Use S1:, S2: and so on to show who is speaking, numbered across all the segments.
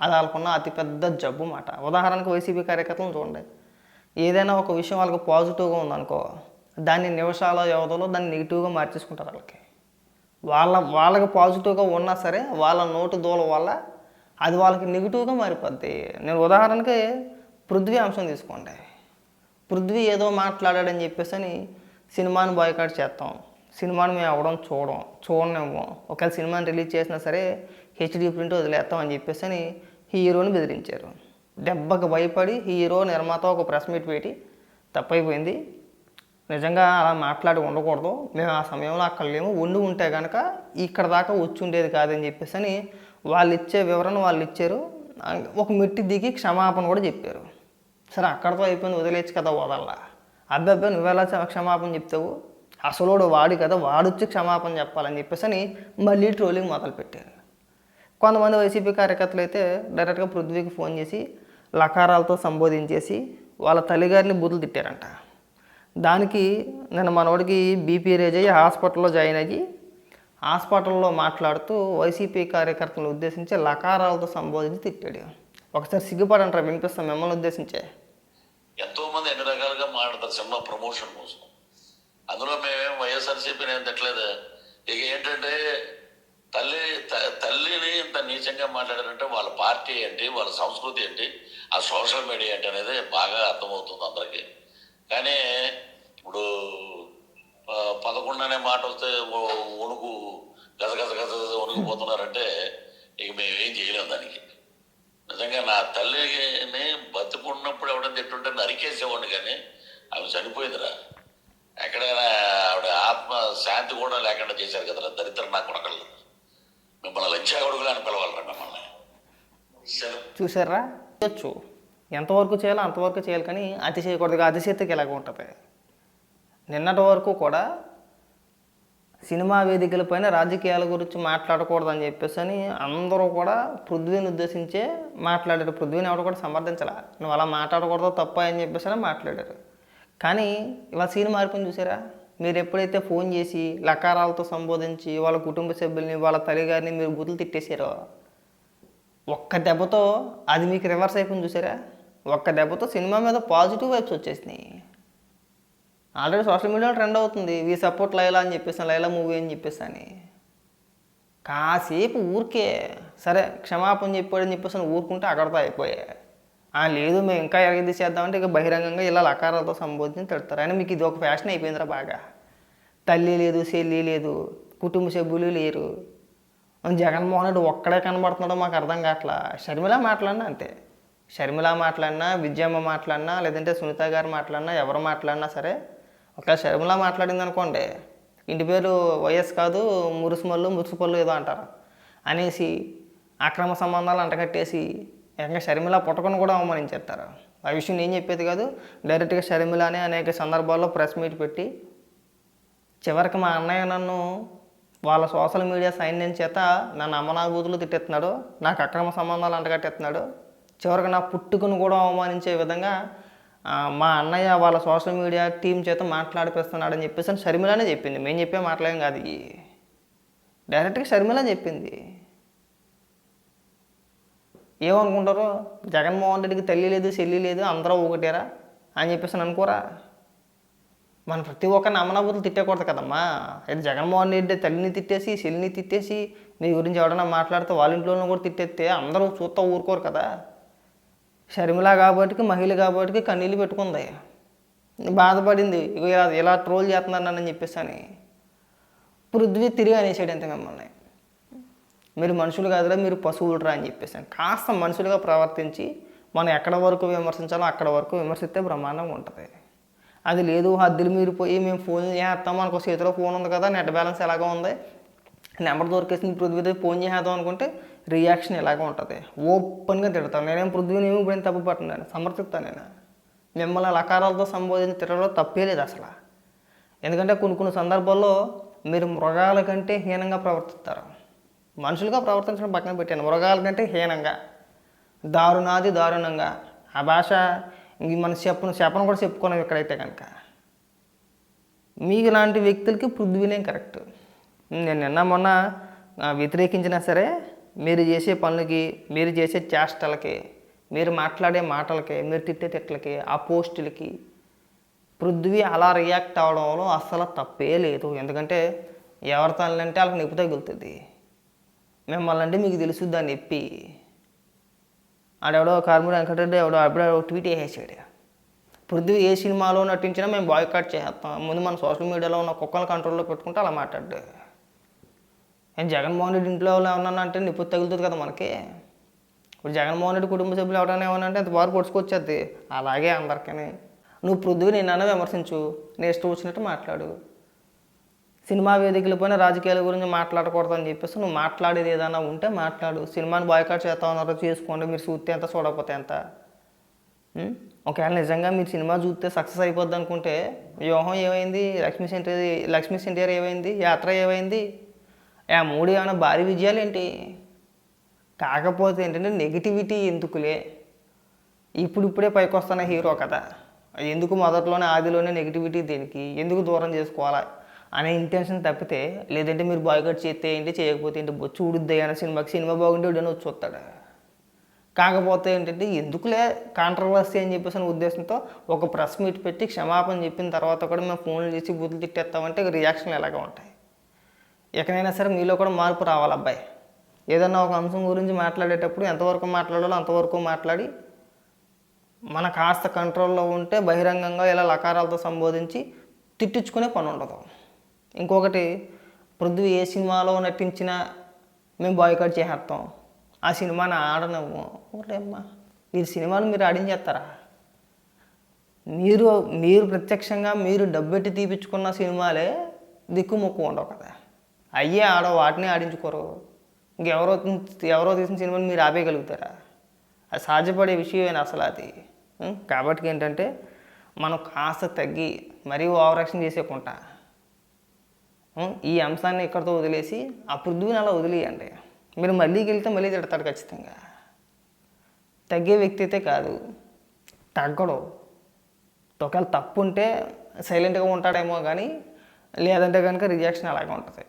S1: అది వాళ్ళకున్న అతిపెద్ద జబ్బు మాట. ఉదాహరణకు వైసీపీ కార్యకర్తలను చూడండి. ఏదైనా ఒక విషయం వాళ్ళకి పాజిటివ్గా ఉందనుకో దాన్ని నిమిషాల వ్యవధిలో దాన్ని నెగిటివ్గా మార్చేసుకుంటారు వాళ్ళకి. వాళ్ళ వాళ్ళకి పాజిటివ్గా ఉన్నా సరే వాళ్ళ నోటు దూల వల్ల అది వాళ్ళకి నెగిటివ్గా మారిపోద్ది. నేను ఉదాహరణకి పృథ్వీ అంశం తీసుకోండి. పృథ్వీ ఏదో మాట్లాడాడని చెప్పేసి అని సినిమాని బాయ్కాట్ చేస్తాం. సినిమాని మేము అవ్వడం చూడం చూడనివ్వం. ఒకవేళ సినిమాని రిలీజ్ చేసినా సరే హెచ్డీ ప్రింట్ వదిలేస్తాం అని చెప్పేసి అని హీరోని బెదిరించారు. దెబ్బకు భయపడి హీరో నిర్మాత ఒక ప్రెస్ మీట్ పెట్టి తప్పైపోయింది. నిజంగా అలా మాట్లాడి ఉండకూడదు. మేము ఆ సమయంలో అక్కడ లేము. ఉండి ఉంటే కనుక ఇక్కడ దాకా వచ్చి ఉండేది కాదని చెప్పేసి అని వాళ్ళు ఇచ్చే వివరణ వాళ్ళు ఇచ్చారు. ఒక మెట్టి దిగి క్షమాపణ కూడా చెప్పారు. సరే అక్కడతో అయిపోయింది. వదిలేచ్చు కదా వదల్లా. అబ్బాయి నువ్వెలా క్షమాపణ చెప్తావు? అసలోడు వాడి కదా వాడొచ్చి క్షమాపణ చెప్పాలని చెప్పేసి అని మళ్ళీ ట్రోలింగ్ మొదలుపెట్టారు. కొంతమంది వైసీపీ కార్యకర్తలు అయితే డైరెక్ట్గా పృథ్వీకి ఫోన్ చేసి లకారాలతో సంబోధించేసి వాళ్ళ తల్లిగారిని బూతులు తిట్టారంట. దానికి నేను మనవడికి బీపీ రేజ్ అయ్యి హాస్పిటల్లో జాయిన్ అయ్యి హాస్పిటల్లో మాట్లాడుతూ వైసీపీ కార్యకర్తలను ఉద్దేశించి లకారాలతో సంబోధించి తిట్టాడు. ఒకసారి సిగ్గుపడంటారా వినిపిస్తాం మిమ్మల్ని ఉద్దేశించే.
S2: ఎంతో మంది ఎన్ని రకాలుగా మాట్లాడతారు సినిమా ప్రమోషన్ కోసం. అందులో మేమేం వైఎస్ఆర్సీపీని ఏం తిట్టలేదు. ఇక ఏంటంటే తల్లి త- తల్లిని ఇంత నీచంగా మాట్లాడారంటే వాళ్ళ పార్టీ ఏంటి వాళ్ళ సంస్కృతి ఏంటి ఆ సోషల్ మీడియా ఏంటి అనేది బాగా అర్థమవుతుంది అందరికీ. కానీ ఇప్పుడు ఆ, పదకొండు అనే మాట వస్తే వణుకు గజ గజ గజ గజ వణుకుపోతున్నారంటే ఇక మేము ఏం చేయలేము దానికి. నిజంగా నా తల్లిని బతుకున్నప్పుడు ఎవడని తిట్టుంటే నరికేసేవాడిని కానీ ఆమె చనిపోయిందిరా. ఎక్కడైనా ఆవిడ ఆత్మ శాంతి కూడా లేకుండా చేశారు కదరా దరిద్ర నా కొడకళ్ళు. మిమ్మల్ని లంచా అని పిలవాలరా మిమ్మల్ని.
S1: చూసారా? చేయొచ్చు ఎంతవరకు చేయాలో అంతవరకు చేయాలి కానీ అతి చేయకూడదు అతిశయతకి ఎలాగ ఉంటుంది. నిన్నటి వరకు కూడా సినిమా వేదికలపైన రాజకీయాల గురించి మాట్లాడకూడదని చెప్పేసి అని అందరూ కూడా పృథ్వీని ఉద్దేశించే మాట్లాడారు. పృథ్వీని ఎవరు కూడా సమర్థించాల. నువ్వు అలా మాట్లాడకూడదు తప్ప అని చెప్పేసి అని మాట్లాడారు. కానీ ఇలా సీన్ మారిపోయింది చూసారా? మీరు ఎప్పుడైతే ఫోన్ చేసి లకారాలతో సంబోధించి వాళ్ళ కుటుంబ సభ్యుల్ని వాళ్ళ తల్లిగారిని మీరు గుర్తులు తిట్టేశారో? ఒక్క దెబ్బతో అది మీకు రివర్స్ అయిపోయింది చూసారా? ఒక్క దెబ్బతో సినిమా మీద పాజిటివ్ వైబ్స్ వచ్చేసినాయి. ఆల్రెడీ సోషల్ మీడియాలో ట్రెండ్ అవుతుంది. వీ సపోర్ట్ లైలా అని చెప్పేసి లైలా మూవీ అని చెప్పేసి అని. కాసేపు ఊరికే సరే క్షమాపణ చెప్పాడని చెప్పేసి ఊరుకుంటే అక్కడితో అయిపోయాయి. లేదు మేము ఇంకా ఎరగది చేద్దామంటే ఇక బహిరంగంగా ఇలా లకారాలతో సంబోధించి తిడతారు. అయినా మీకు ఇది ఒక ఫ్యాషన్ అయిపోయిందిరా బాగా. తల్లి లేదు చెల్లి లేదు కుటుంబ సభ్యులు లేరు. జగన్మోహన్ రెడ్డి ఒక్కడే కనబడుతున్నాడో మాకు అర్థం కావట్లా? షర్మిల మాట్లాడినా అంతే. షర్మిల మాట్లాడినా విజయమ్మ మాట్లాడినా లేదంటే సునీత గారు మాట్లాడినా ఎవరు మాట్లాడినా సరే ఒక షర్మిల మాట్లాడింది అనుకోండి ఇంటి పేరు వైఎస్ కాదు మురుసుమల్లు మురుసుపల్లు ఏదో అంటారు. అనేసి అక్రమ సంబంధాలు అంటకట్టేసి ఏకంగా షర్మిల పుట్టకను కూడా అవమానించేస్తారు? ఆ విషయం నేను చెప్పేది కాదు. డైరెక్ట్గా షర్మిలానే అనేక సందర్భాల్లో ప్రెస్ మీట్ పెట్టి చివరికి మా అన్నయ్య నన్ను వాళ్ళ సోషల్ మీడియా సైన్యం చేత నన్ను అమ్మనాభూతులు తిట్టేస్తున్నాడు నాకు అక్రమ సంబంధాలు అంటగట్టేస్తున్నాడు చివరికి నా పుట్టుకను కూడా అవమానించే విధంగా మా అన్నయ్య వాళ్ళ సోషల్ మీడియా టీం చేత మాట్లాడిపిస్తున్నాడని చెప్పేసి అని షర్మిలానే చెప్పింది. మేము చెప్పే మాట్లాడేం కాదు డైరెక్ట్గా షర్మిల చెప్పింది. ఏమనుకుంటారు? జగన్మోహన్ రెడ్డికి తల్లి లేదు చెల్లి లేదు అందరూ ఒకటేరా అని చెప్పేసి అనుకోరా? మన ప్రతి ఒక్కరిని అమ్మనాబుతులు తిట్టకూడదు కదమ్మా. అయితే జగన్మోహన్ రెడ్డి తల్లిని తిట్టేసి చెల్లిని తిట్టేసి మీ గురించి ఎవడన్నా మాట్లాడితే వాళ్ళ ఇంట్లో కూడా తిట్టేస్తే అందరూ చూస్తా ఊరుకోరు కదా. షర్మిల కాబట్టి మహిళ కాబట్టి కన్నీళ్ళు పెట్టుకుంది. బాధపడింది. ఇగో ఇలా ఇలా ట్రోల్ చేస్తున్నానని చెప్పేసి అని. పృథ్వీ తిరిగి అనేసాడు ఇంత మిమ్మల్ని. మీరు మనుషులు కాదురా మీరు పశువులురా అని చెప్పేసి కాస్త మనుషులుగా ప్రవర్తించి మనం ఎక్కడ వరకు విమర్శించాలో అక్కడ వరకు విమర్శిస్తే బ్రహ్మాండంగా ఉంటుంది. అది లేదు హద్దులు మీరు పోయి మేము ఫోన్ చేస్తాం మనకు చేతిలో ఫోన్ ఉంది కదా నెట్ బ్యాలెన్స్ ఎలాగో ఉంది నెంబర్ దొరికేసింది పృథ్వీతో ఫోన్ చేసేద్దాం అనుకుంటే రియాక్షన్ ఎలాగ ఉంటుంది. ఓపెన్గా తిడతాను. నేనేం పృథ్వీని ఏమి ఇప్పుడు తప్పు పట్టను సమర్థిస్తాను నేను. మిమ్మల్ని లకారాలతో సంబోధించి తిట్టడంలో తప్పే లేదు అసలు. ఎందుకంటే కొన్ని కొన్ని సందర్భాల్లో మీరు మృగాల కంటే హీనంగా ప్రవర్తిస్తారు. మనుషులుగా ప్రవర్తించడం పక్కన పెట్టాను. మృగాల కంటే హీనంగా. దారుణాది దారుణంగా. ఆ భాష ఇంక మన చెప్పను చెప్పను కూడా చెప్పుకున్నాం ఇక్కడైతే కనుక. మీకు లాంటి వ్యక్తులకి పృథ్వీనే కరెక్ట్. నేను నిన్న మొన్న వ్యతిరేకించినా సరే మీరు చేసే పనులకి మీరు చేసే చేష్టలకి మీరు మాట్లాడే మాటలకి మీరు తిట్టే తిట్లకి ఆ పోస్టులకి పృథ్వీ అలా రియాక్ట్ అవడంలో అస్సలు తప్పే లేదు. ఎందుకంటే ఎవరి తల్లంటే వాళ్ళకి నొప్పి తగులుతుంది. మిమ్మల్ని అంటే మీకు తెలుసు అని నొప్పి ఆడెవడో కార్మిక వెంకటరెడ్డి ఎవడో అప్పుడే ట్వీట్ వేసేసాడు. పృథ్వీ ఏ సినిమాలో నటించినా మేము బాయ్కాట్ చేస్తాం. ముందు మన సోషల్ మీడియాలో ఉన్న కుక్కల కంట్రోల్లో పెట్టుకుంటే అలా మాట్లాడు నేను జగన్మోహన్ రెడ్డి ఇంట్లో వాళ్ళు ఏమన్నా అంటే నిప్పు తగులుతుంది కదా మనకి. ఇప్పుడు జగన్మోహన్ రెడ్డి కుటుంబ సభ్యులు ఎవరైనా ఏమన్నా అంటే అంత బాగా పొడుచుకొచ్చేది. అలాగే అందరికీ నువ్వు పృథ్వీ నిన్న విమర్శించు. నేను ఇష్టం వచ్చినట్టు మాట్లాడు. సినిమా వేదికల పైన రాజకీయాల గురించి మాట్లాడకూడదు అని చెప్పేసి నువ్వు మాట్లాడేది ఏదైనా ఉంటే మాట్లాడు. సినిమాని బాయ్కాట్ చేస్తా ఉన్నారో చేసుకోండి. మీరు చూస్తే ఎంత చూడకపోతే ఎంత? ఒకవేళ నిజంగా మీరు సినిమా చూస్తే సక్సెస్ అయిపోద్ది అనుకుంటే వ్యూహం ఏమైంది? లక్ష్మీ సెంటర్ లక్ష్మీ సెంటర్ ఏమైంది? యాత్ర ఏమైంది? ఆ మూడు ఏమైనా భారీ విజయాలు ఏంటి కాకపోతే ఏంటంటే నెగిటివిటీ ఎందుకులే? ఇప్పుడు ఇప్పుడే పైకి వస్తున్న హీరో కదా. ఎందుకు మొదట్లోనే ఆదిలోనే నెగిటివిటీ దీనికి? ఎందుకు దూరం చేసుకోవాలా? అనే ఇంటెన్షన్ తప్పితే లేదంటే మీరు బాయ్కట్ చేస్తే ఏంటి చేయకపోతే ఏంటి చూడుద్ది ఉడుద్ది అనే సినిమాకి సినిమా బాగుంటే వీడని వచ్చి చూస్తాడు కాకపోతే ఏంటంటే ఎందుకులే కాంట్రవర్సీ అని చెప్పేసి అనే ఉద్దేశంతో ఒక ప్రెస్ మీట్ పెట్టి క్షమాపణ చెప్పిన తర్వాత కూడా మేము ఫోన్లు చేసి బుద్ధులు తిట్టేస్తామంటే రియాక్షన్లు ఎలాగ ఉంటాయి. ఎక్కడైనా సరే మీలో కూడా మార్పు రావాలి అబ్బాయి. ఏదన్నా ఒక అంశం గురించి మాట్లాడేటప్పుడు ఎంతవరకు మాట్లాడాలో అంతవరకు మాట్లాడి మన కాస్త కంట్రోల్లో ఉంటే బహిరంగంగా ఇలా లకారాలతో సంబోధించి తిట్టించుకునే పని ఉండదు. ఇంకొకటి పృథ్వీ ఏ సినిమాలో నటించినా మేము బాయ్కాట్ చేసేస్తాం. ఆ సినిమాని ఆడనివ్వం. ఒకటేమ్మా మీరు సినిమాలు మీరు ఆడించేస్తారా? మీరు మీరు ప్రత్యక్షంగా మీరు డబ్బెట్టి తీపించుకున్న సినిమాలే దిక్కుముక్కు ఉండవు కదా. అయ్యే ఆడో వాటిని ఆడించుకోరు. ఇంకెవరో ఎవరో తీసిన సినిమాని మీరు ఆపేయగలుగుతారా? అది సాధ్యపడే విషయమేనా అసలు అది? కాబట్టి ఏంటంటే మనం కాస్త తగ్గి మరీ ఓవరాక్షన్ చేసేకుంటా ఈ అంశాన్ని ఇక్కడితో వదిలేసి? ఆ పృథ్వీని అలా వదిలేయండి. మీరు మళ్ళీ వెళ్తే మళ్ళీ తిడతాడు ఖచ్చితంగా. తగ్గే వ్యక్తి అయితే కాదు. తగ్గడు. ఒకవేళ తప్పు ఉంటే సైలెంట్గా ఉంటాడేమో కానీ లేదంటే కనుక రియాక్షన్ అలాగే ఉంటుంది.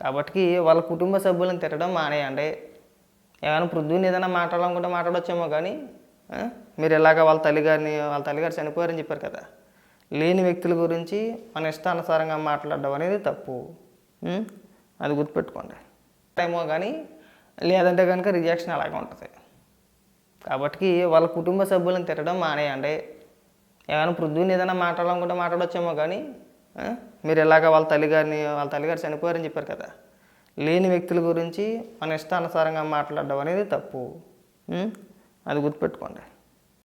S1: కాబట్టి వాళ్ళ కుటుంబ సభ్యులను తిట్టడం మానేయండి. ఏమైనా పృథ్వీని ఏదైనా మాట్లాడాలనుకుంటే మాట్లాడొచ్చేమో కానీ మీరు ఎలాగ వాళ్ళ తల్లిగారిని వాళ్ళ తల్లిగారు చనిపోయారని చెప్పారు కదా. లేని వ్యక్తుల గురించి మన ఇష్టానుసారంగా మాట్లాడడం అనేది తప్పు. అది గుర్తుపెట్టుకోండి. ఏమో కానీ లేదంటే కనుక రియాక్షన్ అలాగే ఉంటుంది. కాబట్టి వాళ్ళ కుటుంబ సభ్యులను తిట్టడం మానేయండి. ఏమైనా పృథ్వీని ఏదైనా మాట్లాడాలనుకుంటే మాట్లాడొచ్చేమో కానీ మీరు ఎలాగ వాళ్ళ తల్లిగారిని వాళ్ళ తల్లిగారు చనిపోయారని చెప్పారు కదా. లేని వ్యక్తుల గురించి మన ఇష్టానుసారంగా మాట్లాడడం అనేది తప్పు. అది గుర్తుపెట్టుకోండి.